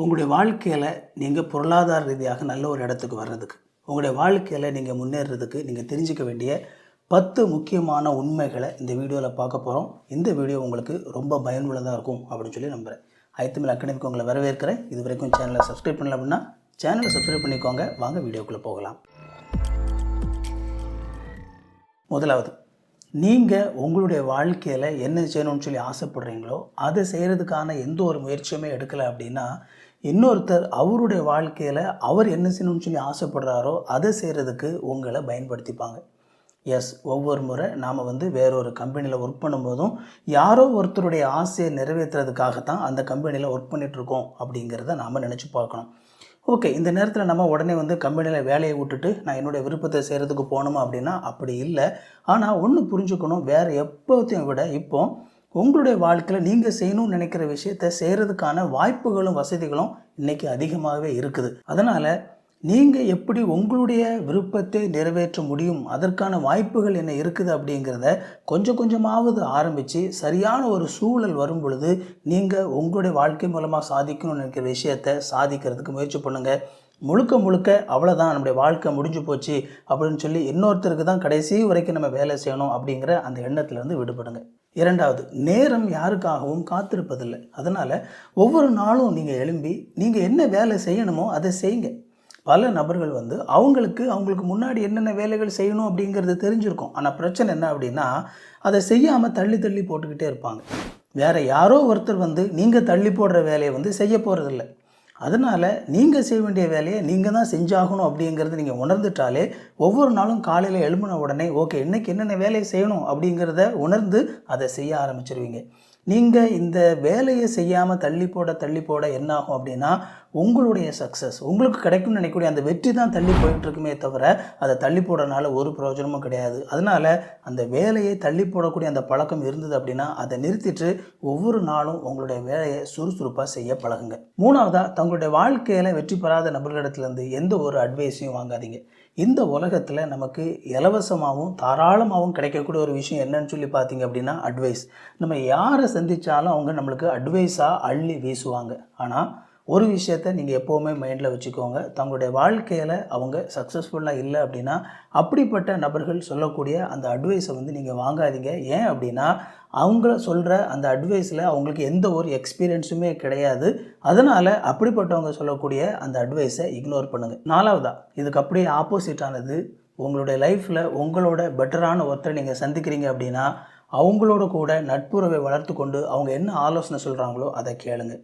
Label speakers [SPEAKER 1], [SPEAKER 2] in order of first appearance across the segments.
[SPEAKER 1] உங்களுடைய வாழ்க்கையில் நீங்கள் பொருளாதார ரீதியாக நல்ல ஒரு இடத்துக்கு வர்றதுக்கு உங்களுடைய வாழ்க்கையில் நீங்கள் முன்னேறதுக்கு நீங்கள் தெரிஞ்சுக்க வேண்டிய பத்து முக்கியமான உண்மைகளை இந்த வீடியோவில் பார்க்க போகிறோம் இந்த வீடியோ உங்களுக்கு ரொம்ப பயனுள்ளதாக இருக்கும் அப்படின்னு சொல்லி நம்புகிறேன் ஐத்தமிழ் அக்கடமிக்கு உங்களை வரவேற்கிறேன். இது வரைக்கும் சேனலை சப்ஸ்கிரைப் பண்ணல அப்படின்னா சேனலை சப்ஸ்கிரைப் பண்ணிக்கோங்க. வாங்க வீடியோக்குள்ளே போகலாம். முதலாவது நீங்கள் உங்களுடைய வாழ்க்கையில் என்ன செய்யணும்னு சொல்லி ஆசைப்படுறீங்களோ அதை செய்கிறதுக்கான எந்த ஒரு முயற்சியுமே எடுக்கலை அப்படின்னா இன்னொருத்தர் அவருடைய வாழ்க்கையில் அவர் என்ன செய்யணும்னு சொல்லி ஆசைப்படுறாரோ அதை செய்கிறதுக்கு உங்களை பயன்படுத்திப்பாங்க. எஸ் ஒவ்வொரு முறை நாம் வந்து வேறொரு கம்பெனியில் ஒர்க் பண்ணும்போதும் யாரோ ஒருத்தருடைய ஆசையை நிறைவேற்றுறதுக்காக தான் அந்த கம்பெனியில் ஒர்க் பண்ணிகிட்ருக்கோம் அப்படிங்கிறத நாம் நினச்சி பார்க்கணும். ஓகே இந்த நேரத்தில் நம்ம உடனே வந்து கம்பெனியில் வேலையை விட்டுட்டு நான் என்னுடைய விருப்பத்தை செய்கிறதுக்கு போகணுமா அப்படின்னா அப்படி இல்லை. ஆனால் ஒன்று புரிஞ்சுக்கணும் வேறு எப்போத்தையும் விட இப்போது உங்களுடைய வாழ்க்கையில் நீங்கள் செய்யணும்னு நினைக்கிற விஷயத்தை செய்கிறதுக்கான வாய்ப்புகளும் வசதிகளும் இன்றைக்கி அதிகமாகவே இருக்குது. அதனால் நீங்கள் எப்படி உங்களுடைய விருப்பத்தை நிறைவேற்ற முடியும் அதற்கான வாய்ப்புகள் என்ன இருக்குது அப்படிங்கிறத கொஞ்சம் கொஞ்சமாவது ஆரம்பித்து சரியான ஒரு சூழல் வரும் பொழுது நீங்கள் உங்களுடைய வாழ்க்கை மூலமாக சாதிக்கணும்னு நினைக்கிற விஷயத்தை சாதிக்கிறதுக்கு முயற்சி பண்ணுங்கள் முழுக்க முழுக்க அவ்வளோதான் நம்முடைய வாழ்க்கை முடிஞ்சு போச்சு அப்படின்னு சொல்லி இன்னொருத்தருக்கு தான் கடைசி வரைக்கும் நம்ம வேலை செய்யணும் அப்படிங்கிற அந்த எண்ணத்துலேருந்து விடுபடுங்க. இரண்டாவது நேரம் யாருக்காகவும் காத்திருப்பதில்லை. அதனால் ஒவ்வொரு நாளும் நீங்கள் எழும்பி நீங்கள் என்ன வேலை செய்யணுமோ அதை செய்யுங்க. பல நபர்கள் வந்து அவங்களுக்கு அவங்களுக்கு முன்னாடி என்னென்ன வேலைகள் செய்யணும் அப்படிங்கிறது தெரிஞ்சிருக்கும். ஆனால் பிரச்சனை என்ன அப்படின்னா அதை செய்யாமல் தள்ளி தள்ளி போட்டுக்கிட்டே இருப்பாங்க. வேறு யாரோ ஒருத்தர் வந்து நீங்கள் தள்ளி போடுற வேலையை வந்து செய்ய போகிறதில்ல அதனால் நீங்கள் செய்ய வேண்டிய வேலையை நீங்கள் தான் செஞ்சாகணும் அப்படிங்கிறது நீங்கள் உணர்ந்துட்டாலே ஒவ்வொரு நாளும் காலையில் எழும்பின உடனே ஓகே இன்றைக்கி என்னென்ன வேலையை செய்யணும்? அப்படிங்கிறத உணர்ந்து அதை செய்ய ஆரம்பிச்சிருவீங்க. நீங்கள் இந்த வேலையை செய்யாமல் தள்ளி போட தள்ளி போட என்ன ஆகும் அப்படின்னா உங்களுடைய சக்ஸஸ் உங்களுக்கு கிடைக்கும்னு நினைக்கக்கூடிய அந்த வெற்றி தான் தள்ளி போயிட்டு இருக்குமே தவிர அதை தள்ளி போடுறனால ஒரு பிரயோஜனமும் கிடையாது. அதனால் அந்த வேலையை தள்ளி போடக்கூடிய அந்த பழக்கம் இருந்தது அப்படின்னா அதை நிறுத்திட்டு ஒவ்வொரு நாளும் உங்களுடைய வேலையை சுறுசுறுப்பாக செய்ய பழகுங்க. மூணாவதாக தங்களுடைய வாழ்க்கையில் வெற்றி பெறாத நபர்களிடத்துலேருந்து எந்த ஒரு அட்வைஸையும் வாங்காதீங்க. இந்த உலகத்தில் நமக்கு இலவசமாகவும் தாராளமாகவும் கிடைக்கக்கூடிய ஒரு விஷயம் என்னன்னு சொல்லி பார்த்தீங்க அப்படின்னா அட்வைஸ் நம்ம யாரை சந்தித்தாலும் அவங்க நம்மளுக்கு அட்வைஸாக அள்ளி வீசுவாங்க. ஆனால் ஒரு விஷயத்த நீங்கள் எப்போவுமே மைண்டில் வச்சுக்கோங்க. தங்களுடைய வாழ்க்கையில் அவங்க சக்ஸஸ்ஃபுல்லாக இல்லை அப்படின்னா அப்படிப்பட்ட நபர்கள் சொல்லக்கூடிய அந்த அட்வைஸை வந்து நீங்கள் வாங்காதீங்க. ஏன் அப்படின்னா அவங்கள சொல்கிற அந்த அட்வைஸில் அவங்களுக்கு எந்த ஒரு எக்ஸ்பீரியன்ஸுமே கிடையாது. அதனால் அப்படிப்பட்டவங்க சொல்லக்கூடிய அந்த அட்வைஸை இக்னோர் பண்ணுங்கள் நாலாவதா இதுக்கு அப்படியே ஆப்போசிட்டானது உங்களுடைய லைஃப்பில் உங்களோட பெட்டரான ஒருத்தரை நீங்கள் சந்திக்கிறீங்க அப்படின்னா அவங்களோட கூட நட்புறவை வளர்த்து கொண்டு அவங்க என்ன ஆலோசனை சொல்கிறாங்களோ அதை கேளுங்க.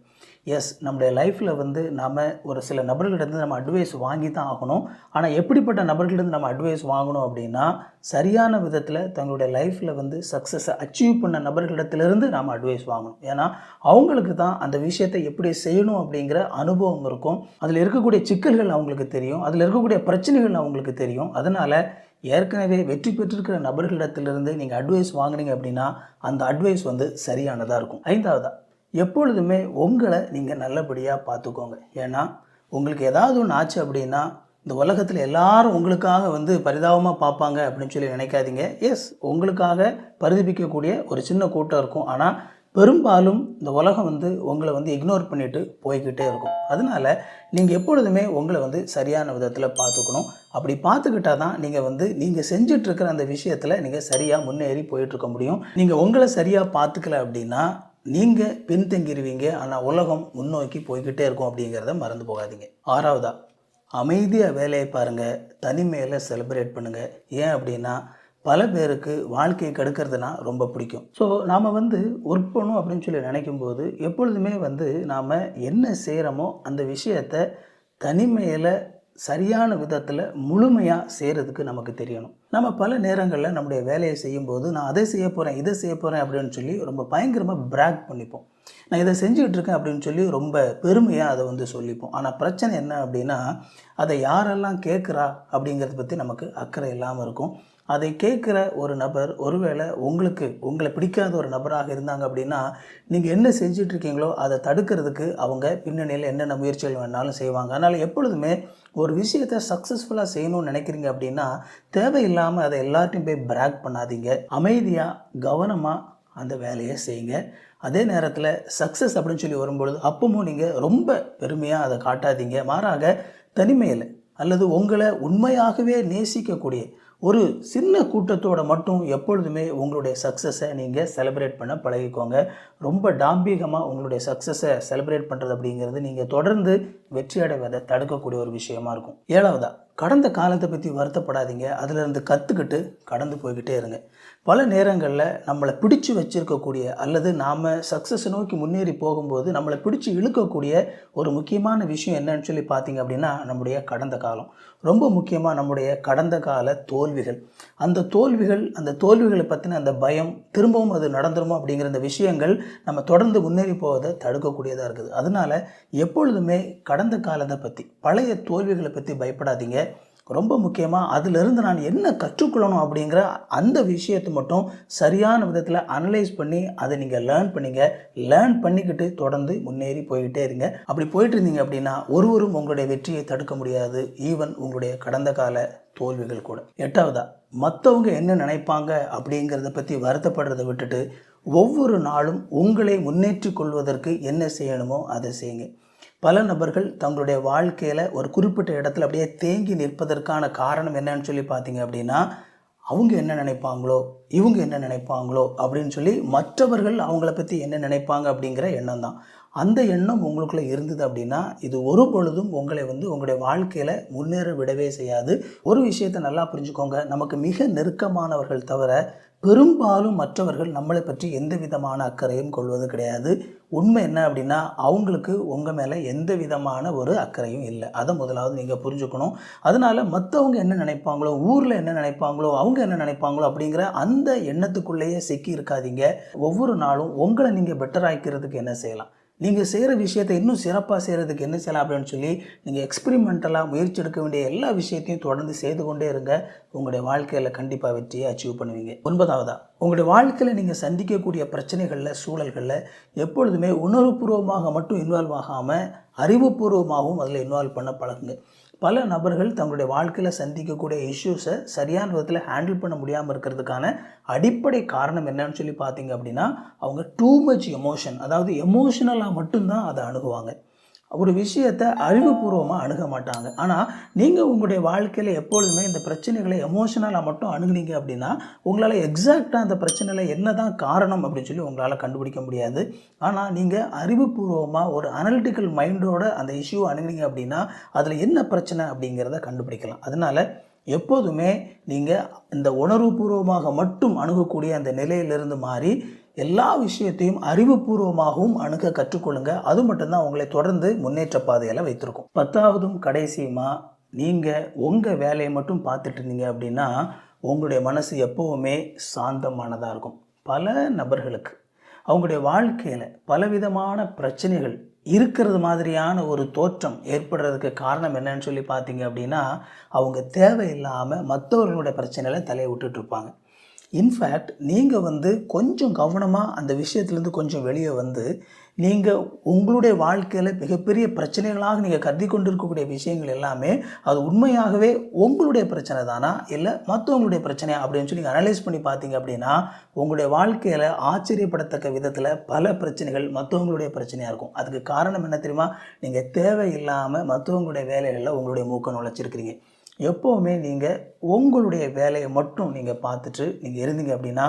[SPEAKER 1] எஸ் நம்முடைய லைஃப்பில் வந்து நாம் ஒரு சில நபர்களிடந்து நம்ம அட்வைஸ் வாங்கி தான் ஆகணும். ஆனால் எப்படிப்பட்ட நபர்களிடம் நம்ம அட்வைஸ் வாங்கணும் அப்படின்னா சரியான விதத்தில் தங்களுடைய லைஃப்பில் வந்து சக்ஸஸை அச்சீவ் பண்ண நபர்களிடத்திலிருந்து நாம் அட்வைஸ் வாங்கணும். ஏன்னா அவங்களுக்கு தான் அந்த விஷயத்தை எப்படி செய்யணும் அப்படிங்கிற அனுபவம் இருக்கும். அதில் இருக்கக்கூடிய சிக்கல்கள் அவங்களுக்கு தெரியும். அதில் இருக்கக்கூடிய பிரச்சனைகள் அவங்களுக்கு தெரியும். அதனால் ஏற்கனவே வெற்றி பெற்றிருக்கிற நபர்களிடத்திலிருந்து நீங்கள் அட்வைஸ் வாங்குனீங்க அப்படின்னா அந்த அட்வைஸ் வந்து சரியானதாக இருக்கும். ஐந்தாவதா எப்பொழுதுமே உங்களை நீங்கள் நல்லபடியாக பார்த்துக்கோங்க. ஏன்னா உங்களுக்கு ஏதாவது ஒன்று ஆச்சு அப்படின்னா இந்த உலகத்தில் எல்லாரும் உங்களுக்காக வந்து பரிதாபமாக பார்ப்பாங்க அப்படின்னு சொல்லி நினைக்காதீங்க. எஸ் உங்களுக்காக பரிதபிக்கக்கூடிய ஒரு சின்ன கூட்டம் இருக்கும். ஆனால் பெரும்பாலும் இந்த உலகம் வந்து உங்களை வந்து இக்னோர் பண்ணிட்டு போய்கிட்டே இருக்கும். அதனால் நீங்கள் எப்பொழுதுமே உங்களை வந்து சரியான விதத்தில் பார்த்துக்கணும். அப்படி பார்த்துக்கிட்டா தான் நீங்கள் வந்து நீங்கள் செஞ்சிட்ருக்கிற அந்த விஷயத்தில் நீங்கள் சரியாக முன்னேறி போயிட்டுருக்க முடியும். நீங்கள் உங்களை சரியாக பார்த்துக்கல அப்படின்னா நீங்கள் பின்தங்கிடுவீங்க ஆனால் உலகம் முன்னோக்கி போய்கிட்டே இருக்கும் அப்படிங்கிறத மறந்து போகாதீங்க. ஆறாவதா அமைதியாக வேலையை பாருங்கள் தனிமையில் செலிப்ரேட் பண்ணுங்கள் ஏன் அப்படின்னா பல பேருக்கு வாழ்க்கையை கெடுக்கிறதுனா ரொம்ப பிடிக்கும். ஸோ நாம் வந்து ஒர்க் பண்ணணும் அப்படின்னு சொல்லி நினைக்கும்போது எப்பொழுதுமே வந்து நாம் என்ன செய்கிறோமோ அந்த விஷயத்தை தனிமையில் சரியான விதத்தில் முழுமையாக செய்கிறதுக்கு நமக்கு தெரியணும். நம்ம பல நேரங்களில் நம்முடைய வேலையை செய்யும்போது நான் அதை செய்ய போகிறேன் இதை செய்ய போகிறேன் அப்படின்னு சொல்லி ரொம்ப பயங்கரமாக பிராக் பண்ணிப்போம். நான் இதை செஞ்சுக்கிட்டு இருக்கேன் அப்படின்னு சொல்லி ரொம்ப பெருமையாக அதை வந்து சொல்லிப்போம். ஆனால் பிரச்சனை என்ன அப்படின்னா அதை யாரெல்லாம் கேட்குறா அப்படிங்கிறத பற்றி நமக்கு அக்கறை இல்லாமல் இருக்கும். அதை கேட்குற ஒரு நபர் ஒருவேளை உங்களுக்கு உங்களை பிடிக்காத ஒரு நபராக இருந்தாங்க அப்படின்னா நீங்கள் என்ன செஞ்சிட்ருக்கீங்களோ அதை தடுக்கிறதுக்கு அவங்க பின்னணியில் என்னென்ன முயற்சிகள் வேணாலும் செய்வாங்க. அதனால் எப்பொழுதுமே ஒரு விஷயத்தை சக்ஸஸ்ஃபுல்லாக செய்யணும்னு நினைக்கிறீங்க அப்படின்னா தேவையில்லாமல் அதை எல்லாத்தையும் போய் பிராக் பண்ணாதீங்க. அமைதியாக கவனமாக அந்த வேலையை செய்யுங்க. அதே நேரத்தில் சக்ஸஸ் அப்படின்னு சொல்லி வரும்பொழுது அப்பவும் நீங்கள் ரொம்ப பெருமையாக அதை காட்டாதீங்க. மாறாக தனிமையில் அல்லது உங்களை உண்மையாகவே நேசிக்கக்கூடிய ஒரு சின்ன கூட்டத்தோட மட்டும் எப்பொழுதுமே உங்களுடைய சக்ஸஸை நீங்கள் செலிப்ரேட் பண்ண பழகிக்கோங்க. ரொம்ப டாம்பீகமாக உங்களுடைய சக்ஸஸை செலிப்ரேட் பண்ணுறது அப்படிங்கிறது நீங்கள் தொடர்ந்து வெற்றி அடைவதை தடுக்கக்கூடிய ஒரு விஷயமா இருக்கும். ஏழாவதா கடந்த காலத்தை பற்றி வருத்தப்படாதீங்க. அதிலிருந்து கற்றுக்கிட்டு கடந்து போய்கிட்டே இருங்க. பல நேரங்களில் நம்மளை பிடிச்சு வச்சுருக்கக்கூடிய அல்லது நாம் சக்ஸஸ் நோக்கி முன்னேறி போகும்போது நம்மளை பிடிச்சி இழுக்கக்கூடிய ஒரு முக்கியமான விஷயம் என்னன்னு சொல்லி பார்த்தீங்க அப்படின்னா நம்முடைய கடந்த காலம். ரொம்ப முக்கியமாக நம்முடைய கடந்த கால தோல்விகள். அந்த தோல்விகள் அந்த தோல்விகளை பற்றின அந்த பயம் திரும்பவும் அது நடந்துருமோ அப்படிங்கிற அந்த விஷயங்கள் நம்ம தொடர்ந்து முன்னேறி போவதை தடுக்கக்கூடியதாக இருக்குது. அதனால எப்பொழுதுமே கடந்த காலத்தை பற்றி பழைய தோல்விகளை பற்றி பயப்படாதீங்க. ரொம்ப முக்கியமாக அதிலிருந்து நான் என்ன கற்றுக்கொள்ளணும் அப்படிங்கிற அந்த விஷயத்தை மட்டும் சரியான விதத்தில் அனலைஸ் பண்ணி அதை நீங்கள் லேர்ன் பண்ணிங்க. லேர்ன் பண்ணிக்கிட்டு தொடர்ந்து முன்னேறி போய்கிட்டே இருங்க. அப்படி போயிட்டு இருந்தீங்க அப்படின்னா ஒருவரும் உங்களுடைய வெற்றியை தடுக்க முடியாது. ஈவன் உங்களுடைய கடந்த கால தோல்விகள் கூட. எட்டாவதா மற்றவங்க என்ன நினைப்பாங்க அப்படிங்கிறத பற்றி வருத்தப்படுறதை விட்டுட்டு ஒவ்வொரு நாளும் உங்களை முன்னேற்றி கொள்வதற்கு என்ன செய்யணுமோ அதை செய்யுங்க. பல நபர்கள் தங்களுடைய வாழ்க்கையில் ஒரு குறிப்பிட்ட இடத்துல அப்படியே தேங்கி நிற்பதற்கான காரணம் என்னன்னு சொல்லி பார்த்தீங்க அப்படின்னா அவங்க என்ன நினைப்பாங்களோ இவங்க என்ன நினைப்பாங்களோ அப்படின்னு சொல்லி மற்றவர்கள் அவங்கள பற்றி என்ன நினைப்பாங்க அப்படிங்கிற எண்ணம் தான். அந்த எண்ணம் உங்களுக்குள்ளே இருந்தது அப்படின்னா இது ஒரு பொழுதும் உங்களை வந்து உங்களுடைய வாழ்க்கையில் முன்னேற விடவே செய்யாது. ஒரு விஷயத்தை நல்லா புரிஞ்சுக்கோங்க. நமக்கு மிக நெருக்கமானவர்கள் தவிர பெரும்பாலும் மற்றவர்கள் நம்மளை பற்றி எந்த விதமான அக்கறையும் கொள்வது கிடையாது. உண்மை என்ன அப்படின்னா அவங்களுக்கு உங்கள் மேலே எந்த விதமான ஒரு அக்கறையும் இல்லை. அதை முதலாவது நீங்கள் புரிஞ்சுக்கணும். அதனால் மற்றவங்க என்ன நினைப்பாங்களோ ஊரில் என்ன நினைப்பாங்களோ அவங்க என்ன நினைப்பாங்களோ அப்படிங்கிற அந்த எண்ணத்துக்குள்ளேயே சிக்கி இருக்காதீங்க. ஒவ்வொரு நாளும் உங்களை நீங்கள் பெட்டர் ஆக்கிறதுக்கு என்ன செய்யலாம்? நீங்கள் செய்கிற விஷயத்தை இன்னும் சிறப்பாக செய்கிறதுக்கு என்ன செய்யலாம் அப்படின்னு சொல்லி நீங்கள் எக்ஸ்பெரிமெண்டலாக முயற்சி எடுக்க வேண்டிய எல்லா விஷயத்தையும் தொடர்ந்து செய்து கொண்டே இருங்க. உங்களுடைய வாழ்க்கையில் கண்டிப்பாக வெற்றியை அச்சீவ் பண்ணுவீங்க. ஒன்பதாவதா உங்களுடைய வாழ்க்கையில் நீங்கள் சந்திக்கக்கூடிய பிரச்சனைகளில் சூழல்களில் எப்பொழுதுமே உணர்வுபூர்வமாக மட்டும் இன்வால்வ் ஆகாமல் அறிவுபூர்வமாகவும் அதில் இன்வால்வ் பண்ண பழகுங்க. பல நபர்கள் தங்களுடைய வாழ்க்கையில் சந்திக்கக்கூடிய இஷ்யூஸை சரியான விதத்தில் ஹேண்டில் பண்ண முடியாமல் இருக்கிறதுக்கான அடிப்படை காரணம் என்னன்னு சொல்லி பார்த்தீங்க அப்படின்னா அவங்க டூ மச் எமோஷன் அதாவது எமோஷனலாக மட்டும்தான் அதை அணுகுவாங்க. ஒரு விஷயத்தை அறிவுபூர்வமாக அணுக மாட்டாங்க. ஆனால் நீங்கள் உங்களுடைய வாழ்க்கையில் எப்பொழுதுமே இந்த பிரச்சனைகளை எமோஷனலாக மட்டும் அணுகுனீங்க அப்படின்னா உங்களால் எக்ஸாக்டாக அந்த பிரச்சனையில் என்ன தான் காரணம் அப்படின்னு சொல்லி உங்களால் கண்டுபிடிக்க முடியாது. ஆனால் நீங்கள் அறிவுபூர்வமாக ஒரு அனலிட்டிக்கல் மைண்டோட அந்த இஷ்யூ அணுகுனீங்க அப்படின்னா அதில் என்ன பிரச்சனை அப்படிங்கிறத கண்டுபிடிக்கலாம். அதனால் எப்போதுமே நீங்கள் இந்த உணர்வுபூர்வமாக மட்டும் அணுகக்கூடிய அந்த நிலையிலிருந்து மாறி எல்லா விஷயத்தையும் அறிவுபூர்வமாகவும் அணுக கற்றுக்கொள்ளுங்க. அது மட்டும்தான் உங்களை தொடர்ந்து முன்னேற்ற பாதையில் வைத்திருக்கும். பத்தாவதும் கடைசியுமா நீங்கள் உங்கள் வேலையை மட்டும் பார்த்துட்டு இருந்தீங்க அப்படின்னா உங்களுடைய மனசு எப்போவுமே சாந்தமானதாக இருக்கும். பல நபர்களுக்கு அவங்களுடைய வாழ்க்கையில் பலவிதமான பிரச்சனைகள் இருக்கிறது மாதிரியான ஒரு தோற்றம் ஏற்படுறதுக்கு காரணம் என்னன்னு சொல்லி பார்த்தீங்க அப்படின்னா அவங்க தேவையில்லாமல் மற்றவர்களுடைய பிரச்சனைகளை தலையை விட்டுட்டு இருப்பாங்க. இன்ஃபேக்ட் நீங்கள் வந்து கொஞ்சம் கவனமாக அந்த விஷயத்துலேருந்து கொஞ்சம் வெளியே வந்து நீங்கள் உங்களுடைய வாழ்க்கையில் மிகப்பெரிய பிரச்சனைகளாக நீங்கள் கருதி கொண்டு இருக்கக்கூடிய விஷயங்கள் எல்லாமே அது உண்மையாகவே உங்களுடைய பிரச்சனை தானா? இல்லை மற்றவங்களுடைய பிரச்சனையா? அப்படின்னு சொல்லி நீங்கள் அனலைஸ் பண்ணி பார்த்தீங்க அப்படின்னா உங்களுடைய வாழ்க்கையில் ஆச்சரியப்படத்தக்க விதத்தில் பல பிரச்சனைகள் மற்றவங்களுடைய பிரச்சனையாக இருக்கும். அதுக்கு காரணம் என்ன தெரியுமா? நீங்கள் தேவையில்லாமல் மற்றவங்களுடைய வேலைகளில் உங்களுடைய மூக்க நுழைச்சிருக்கிறீங்க. எப்போவுமே நீங்கள் உங்களுடைய வேலையை மட்டும் நீங்கள் பார்த்துட்டு நீங்கள் இருந்தீங்க அப்படின்னா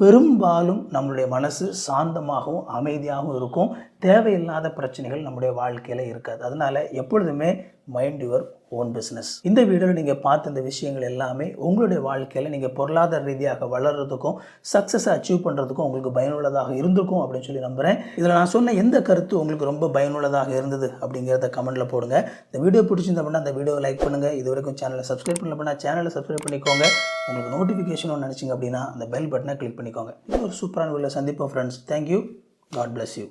[SPEAKER 1] பெரும்பாலும் நம்மளுடைய மனசு சாந்தமாகவும் அமைதியாகவும் இருக்கும். தேவையில்லாத பிரச்சனைகள் நம்முடைய வாழ்க்கையில் இருக்காது. அதனால் எப்பொழுதுமே மைண்ட் யுவர் ஓன் பிஸ்னஸ் இந்த வீடியோவில் நீங்கள் பார்த்த இந்த விஷயங்கள் எல்லாமே உங்களுடைய வாழ்க்கையில் நீங்கள் பொருளாதார ரீதியாக வளர்கிறதுக்கும் சக்ஸஸை அச்சீவ் பண்ணுறதுக்கும் உங்களுக்கு பயனுள்ளதாக இருந்திருக்கும் அப்படின்னு சொல்லி நம்புகிறேன் இதில் நான் சொன்ன எந்த கருத்து உங்களுக்கு ரொம்ப பயனுள்ளதாக இருந்தது அப்படிங்கிறத கமெண்ட்டில் போடுங்க. இந்த வீடியோ பிடிச்சிருந்த அப்படின்னா அந்த வீடியோவை லைக் பண்ணுங்கள் இது வரைக்கும் சேனலை சப்ஸ்கிரைப் பண்ணல அப்படின்னா சேனலை சப்ஸ்கிரைப் பண்ணிக்கோங்க. உங்களுக்கு நோட்டிஃபிகேஷன் ஒன்று நினச்சிங்க அப்படின்னா அந்த பெல் பட்டனை கிளிக் பண்ணிக்கோங்க. இது ஒரு சூப்பரான வீடியோ சந்திப்போம் friends thank you God bless you